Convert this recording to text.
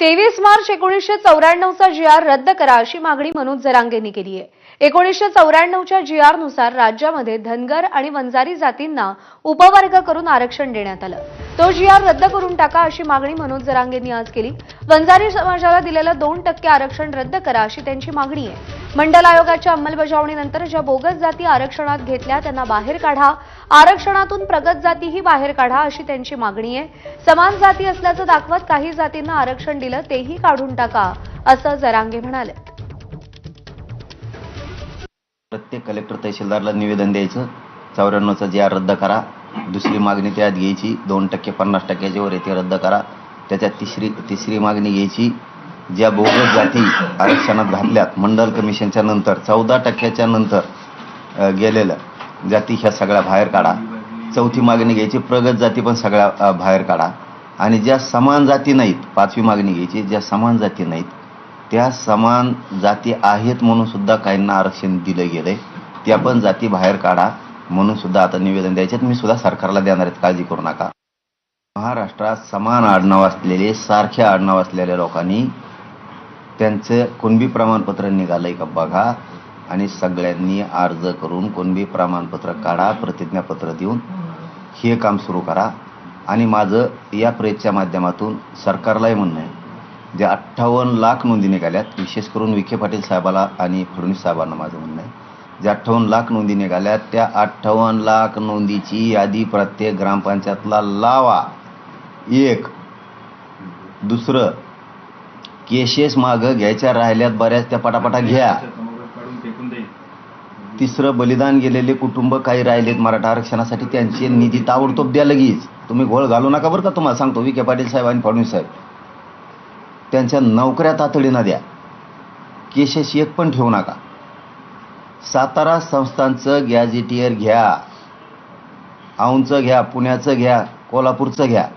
तेवीस मार्च एकोणीसशे चौऱ्याण्णवचा जी आर रद्द करा अशी मागणी मनोज जरांगेंनी केली आहे. एकोणीसशे चौऱ्याण्णवच्या जी आरनुसार राज्यामध्ये धनगर आणि वंजारी जातींना उपवर्ग करून आरक्षण देण्यात आलं. तो जीआर रद्द करून टाका अशी मागणी मनोज जरांगेंनी आज केली. वंजारी समाजाला दिलेलं दोन टक्के आरक्षण रद्द करा अशी त्यांची मागणी आहे. मंडल आयोगाच्या अंमलबजावणीनंतर ज्या बोगस जाती आरक्षणात घेतल्या त्यांना बाहेर काढा. आरक्षणातून प्रगत जातीही बाहेर काढा अशी त्यांची मागणी आहे. समान जाती असल्याचं दाखवत काही जातींना आरक्षण दिलं तेही काढून टाका असं जरांगे म्हणाले. प्रत्येक कलेक्टर तहसीलदारला निवेदन द्यायचं. चौऱ्याण्णवचा जी आर रद्द करा. दुसरी मागणी त्यात घ्यायची दोन टक्के पन्नास टक्क्याच्या वर येते रद्द करा. त्याच्यात तिसरी तिसरी मागणी घ्यायची ज्या बोगस जाती आरक्षणात घातल्यात मंडल कमिशनच्या नंतर चौदा टक्क्याच्या नंतर गेलेल्या जाती ह्या सगळ्या बाहेर काढा. चौथी मागणी घ्यायची प्रगत जाती पण सगळ्या बाहेर काढा. आणि ज्या समान जाती नाहीत पाचवी मागणी घ्यायची ज्या समान जाती नाहीत त्या समान जाती आहेत म्हणून सुद्धा काहींना आरक्षण दिलं गेलं आहे त्या पण जाती बाहेर काढा. म्हणून सुद्धा आता निवेदन द्यायचे मी सुद्धा सरकारला देणार आहेत काळजी करू नका. महाराष्ट्रात समान आडनाव असलेले सारखे आडनाव असलेल्या लोकांनी त्यांचं कुणबी प्रमाणपत्र निघालंय का बघा. आणि सगळ्यांनी अर्ज करून कुणबी प्रमाणपत्र काढा प्रतिज्ञापत्र देऊन हे काम सुरू करा. आणि माझं या प्रेसच्या माध्यमातून सरकारलाही म्हणणं आहे जे अठ्ठावन्न लाख नोंदी निघाल्यात विशेष करून विखे पाटील साहेबाला आणि फडणवीस साहेबांना माझं म्हणणं आहे. जे अठ्ठावन्न लाख नोंदी निघाल्यात त्या अठ्ठावन्न लाख नोंदीची यादी प्रत्येक ग्रामपंचायतला लावा. एक. दुसरं केसेस मागं घ्यायच्या राहिल्यात बऱ्याच त्या पटापटा घ्या. तिसरं बलिदान गेलेले कुटुंब काही राहिलेत मराठा आरक्षणासाठी त्यांचे निधी ताबडतोब द्या लगेच. तुम्ही घोळ घालू नका बरं का तुम्हाला सांगतो विखे पाटील साहेब आणि फडणवीस साहेब. त्यांच्या नोकऱ्या तातडीनं द्या. केसेस एक पण ठेवू नका. सातारा संस्थांचं गॅझेटियर घ्या. औंचं घ्या पुण्याचं घ्या कोल्हापूरचं घ्या.